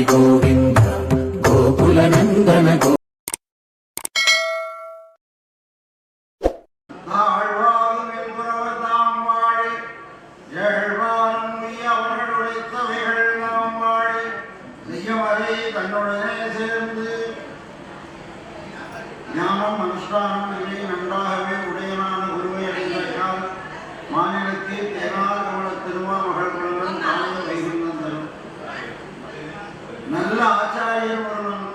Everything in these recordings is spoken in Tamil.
ஹரி கோவிந்த கோகுலநந்தன கோ தன்னுடனே சேர்ந்து ஞானம் அனுஷ்டானம் நன்றாக நல்ல ஒருவன்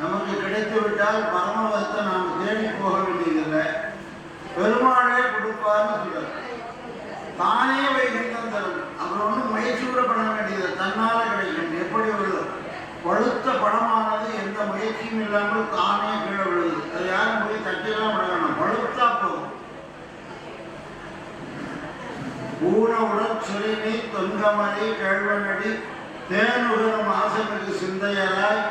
நமக்கு கிடைத்து விட்டால் பரமபதத்தை நாம் தேடி போக வேண்டியதில்லை. பெருமாளே கொடுப்பார்னு சொல்றார். தானே வைகுந்தம் தரும் அப்புறம் ஒன்றும் முயற்சி கூட பண்ண வேண்டியது தன்னால் கிடைக்கும் எப்படி வருது பழுத்த படமானது எந்த முயற்சியும் இல்லாமல் தானே கீழே விழுது. அது யாரும் போய் தட்டிலாம் விட வேணாம். பழுத்தா போதும். ஊன உடற் சுரிமை தொங்கமலை கேழ்வனடி தேனுகரும் ஆசமிகு சிந்தையராய்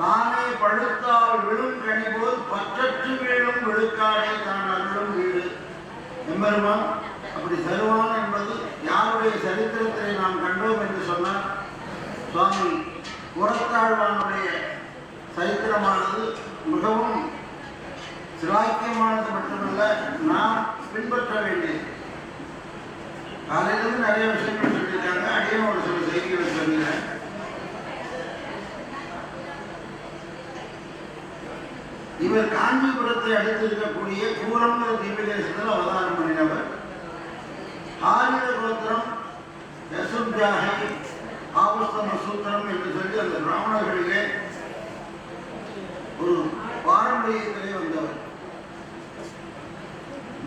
தானே பழுத்தால் விழும் கனி போல் பற்றற்று வீழும் விழுக்காடை தான் அருளும் வீடு. எம்பெருமான் அப்படி சருவான் என்பது யாருடைய சரித்திரத்தை நாம் கண்டோம் என்று சொன்னார் சுவாமி புறத்தாழ்வானுடைய சரித்திரமானது மிகவும் சிலாக்கியமானது மட்டுமல்ல நாம் பின்பற்ற வேண்டியது. காலையிலிருந்து நிறைய விஷயங்கள் சொல்லியிருக்காங்க. அடியும் ஒரு சில செய்திகளை சொல்லுகிறேன் இவர் காஞ்சிபுரத்தை அடுத்து இருக்கக்கூடிய கூரங்கிற தீபதேசத்தில் அவதாரம் பண்ணினவர். ஆயுத கோத்திரம் ஆபஸ்தம சூத்திரம் என்று சொல்லி அந்த பிராமணர்களிலே ஒரு பாரம்பரியத்திலே வந்தவர்.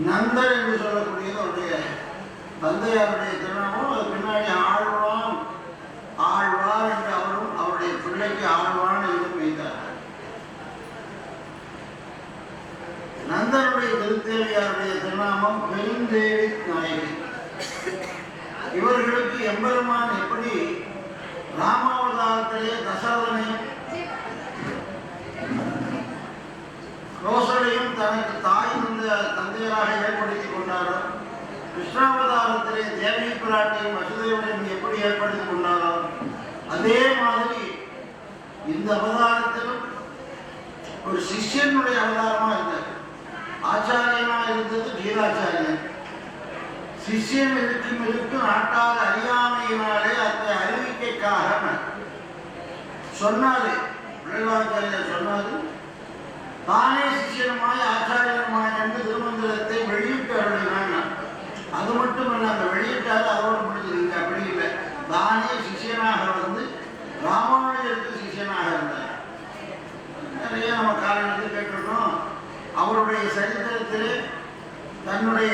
நந்தர் என்று சொல்லக்கூடியது அவருடைய தந்தையாருடைய திருநாமம் அது பின்னாடி ஆழ்வான் ஆழ்வார் என்று அவரும் அவருடைய பிள்ளைக்கு ஆழ்வான் என்று வைத்தார் நந்தனுடைய திருத்தேவியாருடைய திருநாமம் பெருந்தேவி நாயகி. இவர்களுக்கு எம்பெருமான் எப்படி ராமாவதாரத்திலே தசரதனை ரோசலையும் தனக்கு தாய் தந்த தந்தையராக ஏற்படுத்தி கொண்டாரோ கிருஷ்ணாவதாரத்திலே தேவி பிராட்டியும் வசுதேவனையும் எப்படி ஏற்படுத்தி கொண்டாரோ அதே மாதிரி இந்த அவதாரத்திலும் ஒரு சிஷ்யனுடைய அவதாரமா இருந்தார் ஆச்சாரியனா இருந்தது கீதாச்சாரியன் சிஷ்யன் இருக்கும் இருக்கும் நாட்டால் அறியாமையினாலே அதை அறிவிக்கைக்காக சொன்னாரு. பிள்ளைவாச்சாரியர் சொன்னாரு தானே சிஷ்யனுமாய் ஆச்சாரியன் மட்டும் மட்டுமல்ல அந்த அவரோட முடிஞ்சிருக்கு அப்படி இல்லை. தானே சிஷ்யனாக வந்து ராமானுஜருக்கு சிஷ்யனாக இருந்தார். நிறைய நம்ம காரணத்தை கேட்டுருக்கோம். அவருடைய சரித்திரத்திலே தன்னுடைய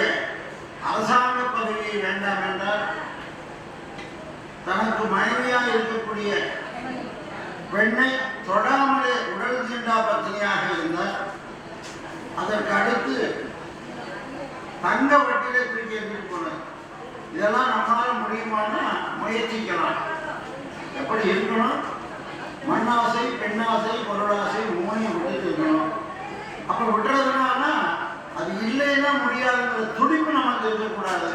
அரசாங்க பதவியை வேண்டாம் என்றால் தனக்கு மனைவியாக இருக்கக்கூடிய பெண்ணை தொடாமலே உடல் தீண்டா பத்தினியாக இருந்தார். அதற்கு அடுத்து தங்க வட்டிலே தூக்கி எறிஞ்சிட்டு போனார் இதெல்லாம் நம்மளால முடியுமான்னா முயற்சிக்கலாம். எப்படி இருக்கணும்? மண்ணாசை பெண்ணாசை பொருளாசை மூணையும் விட்டுட்டு இருக்கணும். விட்டுறதுனால அது இல்லைன்னா முடியாதுங்கிற துடிப்பு நமக்கு இருக்கக்கூடாது.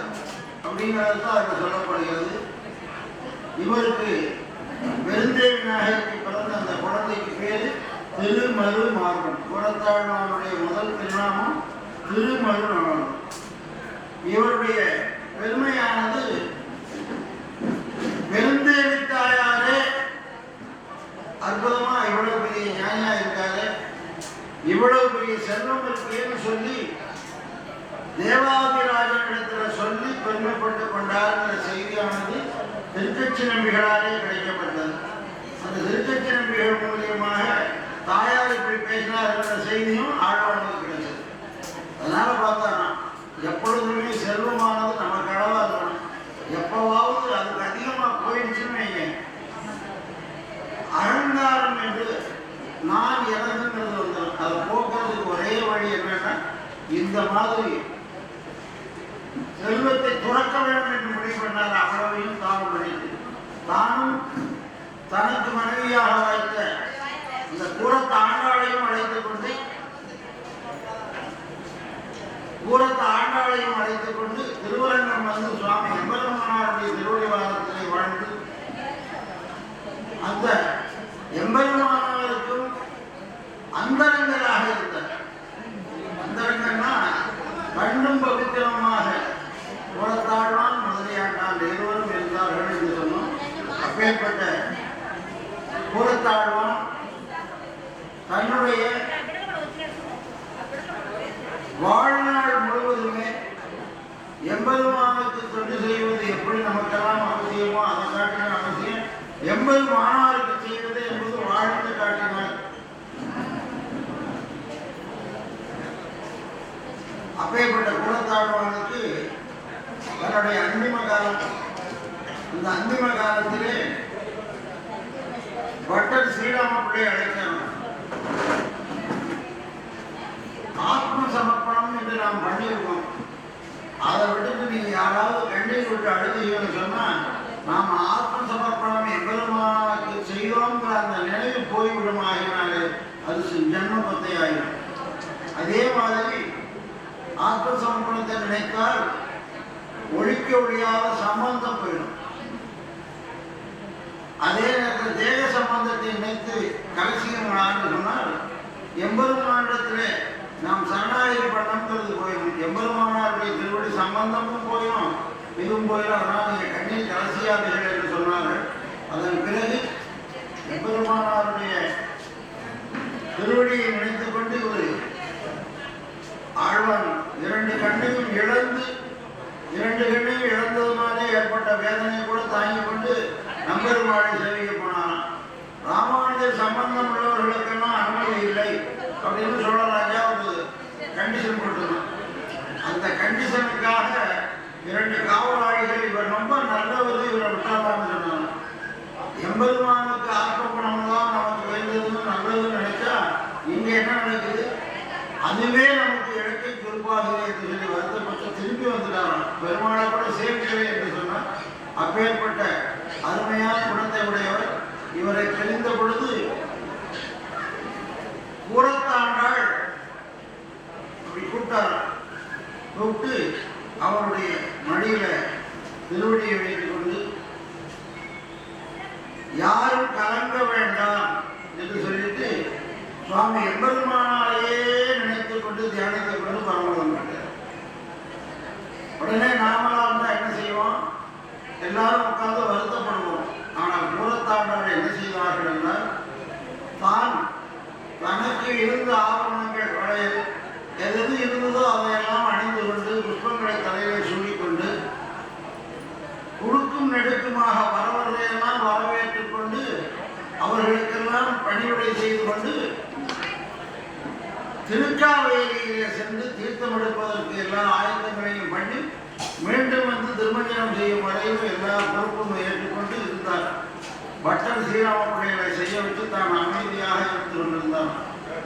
அப்படிங்கிறது தான் அதில் சொல்லப்படுகிறது. இவருக்கு பெருந்தேவி நாயகருக்கு பிறந்த அந்த குழந்தைக்கு பேரு திருமரு மார்பன் குலத்தாழ்வானுடைய முதல் திருநாமம் திருமரு இவருடைய பெருமையானது பெருந்தேவி தாயாரே அற்புதமா இவ்வளவு பெரிய ஞானியா இருக்காரு இவ்வளவு பெரிய செல்வம் இருக்கேன்னு சொல்லி தேவாதிராஜனிடத்துல சொல்லி பெருமைப்பட்டு கொண்டாருங்கிற செய்தியானது திருக்கட்சி நம்பிகளாலே கிடைக்கப்பட்டது. அந்த திருக்கட்சி நம்பிகள் மூலியமாக தாயார் இப்படி பேசினார் என்ற செய்தியும் ஆழ்வானுக்கு கிடைச்சது. அதனால பார்த்தா எப்பொழுதுமே செல்வமானது நமக்கு அளவா இருக்கணும் எப்பவாவது அதுக்கு அதிகமா போயிடுச்சுன்னு வைங்க அகங்காரம் என்று நான் எனதுங்கிறது வந்துடும் அதை போக்குறதுக்கு ஒரே வழி என்னன்னா இந்த மாதிரி செல்வத்தை துறக்க வேண்டும் என்று முடிவு பண்ணார் அவ்வளவையும் தானும் பண்ணிட்டு தானும் தனக்கு மனைவியாக வாய்த்த இந்த கூரத்து ஆண்டாளையும் அழைத்துக் கொண்டு கூடத்த ஆண்டாளையும் அழைத்துக் கொண்டு திருவரங்கம் வந்து சுவாமி எம்பெருமானாருடைய திருவடிவாதத்திலே வாழ்ந்து அந்த எம்பெருமானாருக்கும் அந்தரங்கராக இருந்த அந்தரங்கன்னா கண்டும் பவித்திரமாக கூடத்தாழ்வான் முதலியாண்டான் இருவரும் இருந்தார்கள் என்று சொன்னோம். அப்பேற்பட்ட கூடத்தாழ்வான் தன்னுடைய வாழ்நாள் எம்பெருமானுக்கு தொண்டு செய்வது எப்படி நமக்கெல்லாம் அவசியமோ அதை காட்டின அவசியம். எம்பெருமானாருக்கு செய்வது என்பது வாழ்ந்து காட்டினார் அப்பேற்பட்ட குலத்தாழ்வானுக்கு தன்னுடைய அந்திம காலம் இந்த அந்திம காலத்திலே பட்டர் ஸ்ரீராம பிள்ளை அழைக்கிறார் ஆத்ம சமர்ப்பணம் என்று நாம் பண்ணியிருக்கோம் அதை விட்டுட்டு நீங்க யாராவது கண்ணீர் விட்டு அழுதீங்கன்னு சொன்னா நாம ஆத்ம சமர்ப்பணம் எவ்வளவு செய்தோங்கிற அந்த நினைவு போய்விடும்? ஆகினாலே அது சி- ஜன்ம பத்தை ஆகிடும் அதே மாதிரி ஆத்ம சமர்ப்பணத்தை நினைத்தால் ஒழிக்க ஒழியாத சம்பந்தம் போயிடும். அதே நேரத்தில் தேக சம்பந்தத்தை நினைத்து கலசியங்களான்னு சொன்னால் எம்பெருமானிடத்திலே நாம் சரணாகதி பண்ணம்ங்கிறது போயிடும் எம்பெருமானாருடைய திருவடி சம்பந்தமும் போயிடும் இதுவும் போயிடும் அதனால் நீங்கள் கண்ணில் கலசியாதீர்கள் என்று சொன்னார்கள். அதன் பிறகு எம்பெருமானாருடைய திருவடியை நினைத்துக் கொண்டு ஒரு ஆழ்வான் இரண்டு கண்ணையும் இழந்து இரண்டு கண்ணையும் இழந்ததுனாலே ஏற்பட்ட வேதனை கூட தாங்கிக் கொண்டு நம்பெருமாளை சேவிக்க போனான் ராமானுஜர் சம்பந்தம் கண்டிஷனுக்காக இரண்டு காவலாளிகள் இவர் ரொம்ப நல்லவர் இவரை விட்டாரான்னு சொன்னாங்க. எம்பெருமானுக்கு ஆக்கப்பணம் தான் நமக்கு வேண்டதுன்னு நல்லதுன்னு நினைச்சா இங்க என்ன நடக்குது? அதுவே நமக்கு இடத்தை குறிப்பாகுது என்று சொல்லி வருத்தப்பட்டு திரும்பி வந்துட்டாராம். பெருமாளை கூட சேர்க்கவே என்று சொன்னார். அப்பேற்பட்ட அருமையான குணத்தை உடையவர் இவரை தெரிந்த பொழுது கூறத்தாண்டாள் அப்படி கூப்பிட்டார் கூப்பிட்டு அவருடைய மடியில திருவடியை வைத்துக் கொண்டு யாரும் கலங்க வேண்டாம் என்று சொல்லிட்டு சுவாமி எம்பெருமானாலேயே நினைத்துக் கொண்டு தியானத்தை கொண்டு பரமதம் பண்ணார் உடனே நாமலாம் இருந்தா என்ன செய்வோம்? எல்லாரும் உட்கார்ந்து வருத்தப்படுவோம். ஆனால் பூரத்தாண்டார் என்ன செய்வார்கள் என்றால் தான் தனக்கு இருந்த ஆபரணங்கள் வளையல் எது எது இருந்ததோ அதை சென்று எடுப்பதற்கு எல்லா ஆயத்தங்களையும் பண்ணி மீண்டும் வந்து திருமஞ்சனம் செய்யும் வரையும் எல்லா பொறுப்பும் ஏற்றுக்கொண்டு இருந்தார். பட்டர் ஸ்ரீராம செய்ய வச்சு தான் அமைதியாக இருந்து கொண்டிருந்தார்.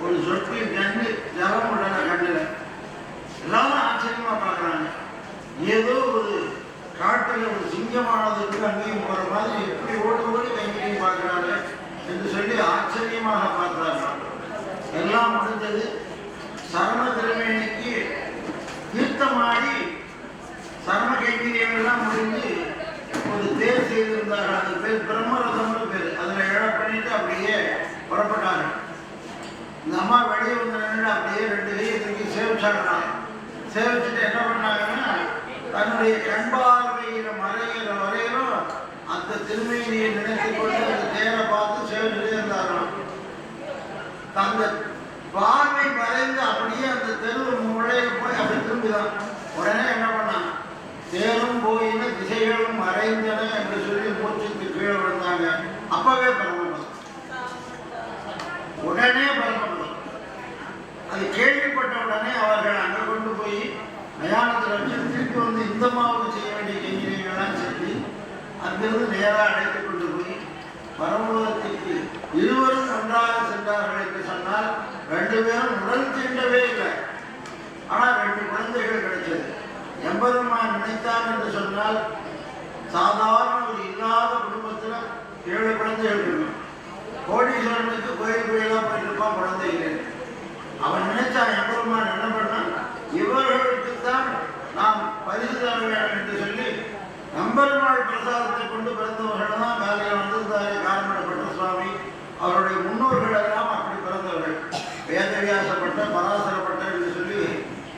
ஒரு சொட்டு கண்ணு ஜலம் உடன கண்ணில். எல்லாரும் ஆச்சரியமா பார்க்குறாங்க. ஏதோ ஒரு காட்டில் ஒரு சிங்கமானதுக்கு அங்கேயும் போற மாதிரி எப்படி ஓடி ஓடி கைங்கரையும் பார்க்குறாங்க என்று சொல்லி ஆச்சரியமாக பார்த்தார்கள். எல்லாம் முடிஞ்சது சரம திருமேனிக்கு தீர்த்தமாடி சரம கைங்கரியம் எல்லாம் முடிந்து ஒரு தேர் செய்திருந்தார்கள். அந்த பேர் பிரம்மரதம்னு பேர். அதில் எழ பண்ணிட்டு அப்படியே புறப்பட்டாங்க. இந்த அம்மா வெளியே வந்து நின்று அப்படியே ரெண்டு கையை தூக்கி சேவிச்சாங்களாம். சேவிச்சுட்டு என்ன பண்ணாங்கன்னா தன்னுடைய கண்பார்வையில மறைகிற வரையிலும் அந்த திருமேனியை நினைத்துக் கொண்டு அந்த தேரை பார்த்து சேவிச்சுட்டே இருந்தாராம் அந்த பார்வை மறைந்து அப்படியே அந்த தெரு முளையில போய் அப்படி திரும்பிதான். உடனே என்ன பண்ணான் தேரும் போயின திசைகளும் மறைந்தன என்று சொல்லி மூச்சுக்கு கீழே விழுந்தாங்க அப்பவே பரமபதம் உடனே பரமபதம் அது கேள்விப்பட்ட உடனே அவர்கள் அங்கே கொண்டு போய் மயானத்தில் வச்சு திருப்பி வந்து இந்த மாவுக்கு செய்ய வேண்டிய கைங்கரியங்கள்லாம் செஞ்சு அங்கிருந்து நேராக அழைத்து கொண்டு போய் பரமபதத்திற்கு இருவரும் நன்றாக சென்றார்கள் என்று சொன்னால் ரெண்டு பேரும் உடல் தீண்டவே இல்லை. ஆனால் ரெண்டு குழந்தைகள் கிடைச்சது. எம்பெருமான் நினைத்தார் என்று சொன்னால் சாதாரண ஒரு இல்லாத குடும்பத்தில் ஏழு குழந்தைகள் இருக்கும். கோடீஸ்வரனுக்கு கோயில் கோயிலாக போயிட்டு இருப்பான் குழந்தை இல்லை அவன் நினைச்சான் எம்பெருமான் என்ன பண்ணான் இவர்களுக்குத்தான் நாம் பரிசு தர வேண்டும் என்று சொல்லி நம்பெருமாள் பிரசாதத்தை கொண்டு பிறந்தவர்கள் தான் காலையில் வந்திருந்தாரு காரணப்பட்ட சுவாமி. அவருடைய முன்னோர்கள் எல்லாம் அப்படி பிறந்தவர்கள். வேதவியாசப்பட்ட பராசரப்பட்ட என்று சொல்லி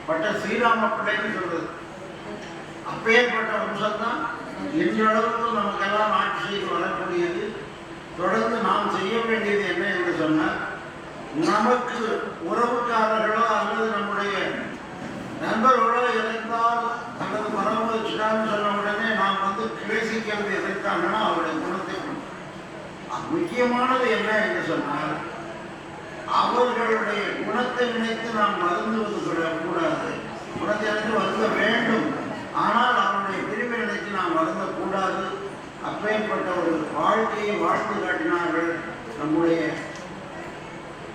பட்ட ஸ்ரீராம பிள்ளைன்னு சொல்றது. அப்பேற்பட்ட வம்சம்தான் இன்றளவுக்கும் நமக்கெல்லாம் ஆட்சி வரக்கூடியது தொடர்ந்து நாம் செய்ய வேண்டியது என்ன என்று சொன்னால் நமக்கு உறவுக்காரர்களோ அல்லது நம்முடைய நண்பர்களோ இறந்தால் அல்லது மரம் வச்சுட்டான்னு சொன்ன உடனே நாம் வந்து கிளேசிக்கிறது எதற்காகனா அவருடைய குணத்தை முக்கியமானது என்ன என்று சொன்னால் அவர்களுடைய குணத்தை நினைத்து நாம் மருந்துவது கூடாது குணத்தை நினைத்து வருந்த வேண்டும். ஆனால் அவருடைய பிரிவை நினைத்து நாம் வருந்தக்கூடாது அப்பேற்பட்ட ஒரு வாழ்க்கையை வாழ்ந்து காட்டினார்கள் நம்முடைய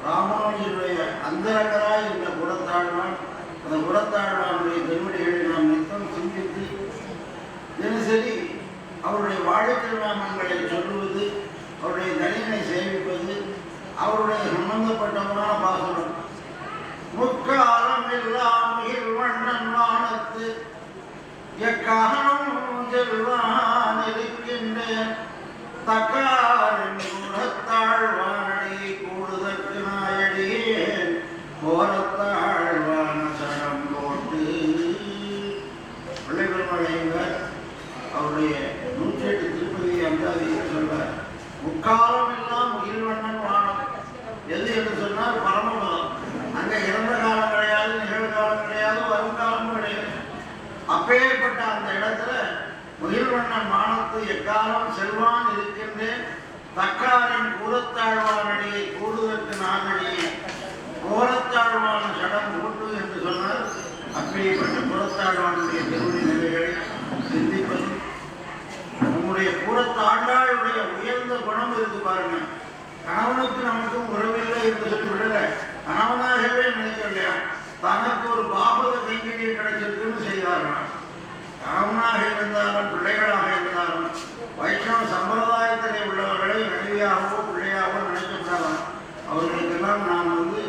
ராமானுஜருடைய அந்தரங்கராய் இந்த புறத்தாழ்வான். அந்த புறத்தாழ்வானுடைய திருவடிகளை நாம் நித்தம் சிந்தித்து தினசரி அவருடைய வாழ்க்கை நாமங்களை சொல்லுவது அவருடைய தனியனை சேமிப்பது அவருடைய சம்பந்தப்பட்டவரான பாசனம் முக்காலம் எல்லாம் வண்ணன் வானத்து எக்காலம் செல்வான் இருக்கின்ற தக்காரின் குணத்தாழ்வானடி கூடுதற்கு நாயடியேன் போரத்தாழ்வான சடம் போட்டு பிள்ளை பெருமழைங்க அவருடைய நூற்றி எட்டு திருப்பதி அந்தாதியில் சொல்றார் முக்காலம் எல்லாம் முகில்வண்ணன் வானம் எது என்று சொன்னால் பரமபதம் அங்க இறந்த காலம் கிடையாது நிகழ்காலம் கிடையாது வருங்காலமும் கிடையாது அப்பேற்பட்ட அந்த இடத்துல முகில்வண்ணன் மானத்து எக்காலம் செல்வான் இருக்கின்றேன்? தக்காரின் கூறத்தாழ்வானடியை கூடுதற்கு நாகடியை கோலத்தாழ்வான சடம் கூட்டு என்று சொன்னால் அப்படிப்பட்ட புறத்தாழ்வானுடைய திருவடி நிலைகளை சிந்திப்பது. நம்முடைய புறத்தாழ்வாளுடைய உயர்ந்த குணம் இருக்கு பாருங்க. கணவனுக்கு நமக்கும் உறவில்லை என்று சொல்லி விடல கணவனாகவே நினைக்கலையா தனக்கு ஒரு பாபத கைங்கரியம் கிடைச்சிருக்குன்னு செய்தார்களாம் கணவனாக இருந்தாலும் பிள்ளைகளாக இருந்தாலும் வைஷ்ணவ சம்பிரதாயத்திலே உள்ளவர்களை மனைவியாகவோ பிள்ளையாகவோ நினைக்கப்படலாம் அவர்களுக்கெல்லாம் நாம் வந்து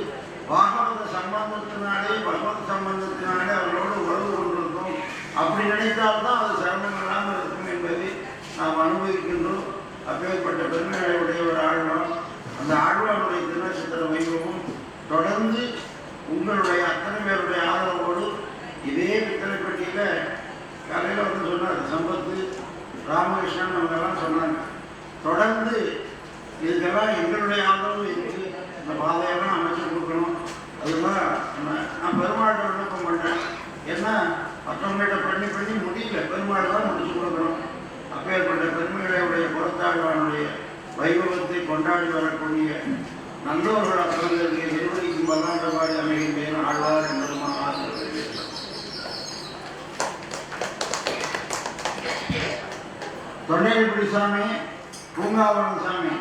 பாகவத சம்பந்தத்தினாலே பகவத் சம்பந்தத்தினாலே அவர்களோடு உறவு கொண்டிருந்தோம் அப்படி நினைத்தால்தான் அது சிரமம் இல்லாமல் இருக்கும் என்பதை நாம் அனுபவிக்கின்றோம். அப்பேற்பட்ட பெருமைகளை உடைய ஒரு ஆழ்வார். அந்த ஆழ்வாருடைய திருநட்சத்திர வைபவம் தொடர்ந்து உங்களுடைய அத்தனை பேருடைய ஆதரவோடு இதே பித்தளைப்பட்டியில் காலையில் வந்து சொன்னார் சம்பத்து ராமகிருஷ்ணன் அவங்கெல்லாம் சொன்னாங்க. தொடர்ந்து இதுக்கெல்லாம் எங்களுடைய ஆதரவு இருக்கு. இந்த பாதையெல்லாம் அமைச்சு கொடுக்கணும். அதெல்லாம் நம்ம- நான் பெருமாள்கிட்ட விண்ணப்பம் பண்ணுறேன் ஏன்னா மற்றவங்கள்ட்ட பண்ணி பண்ணி முடியல. பெருமாள் தான் முடிச்சு கொடுக்கணும். அப்பேற்பட்ட பெருமைகளுடைய புறத்தாழ்வானுடைய வைபவத்தை கொண்டாடி வரக்கூடிய நல்லோர்கள் அத்தவர்களுக்கு நிர்வகிக்கும் பல்லாண்டபாடி அமைகின்றேன். ஆழ்வார் என்பதுமா தொண்டையப்படி சாமி பூங்காவனம் சாமி.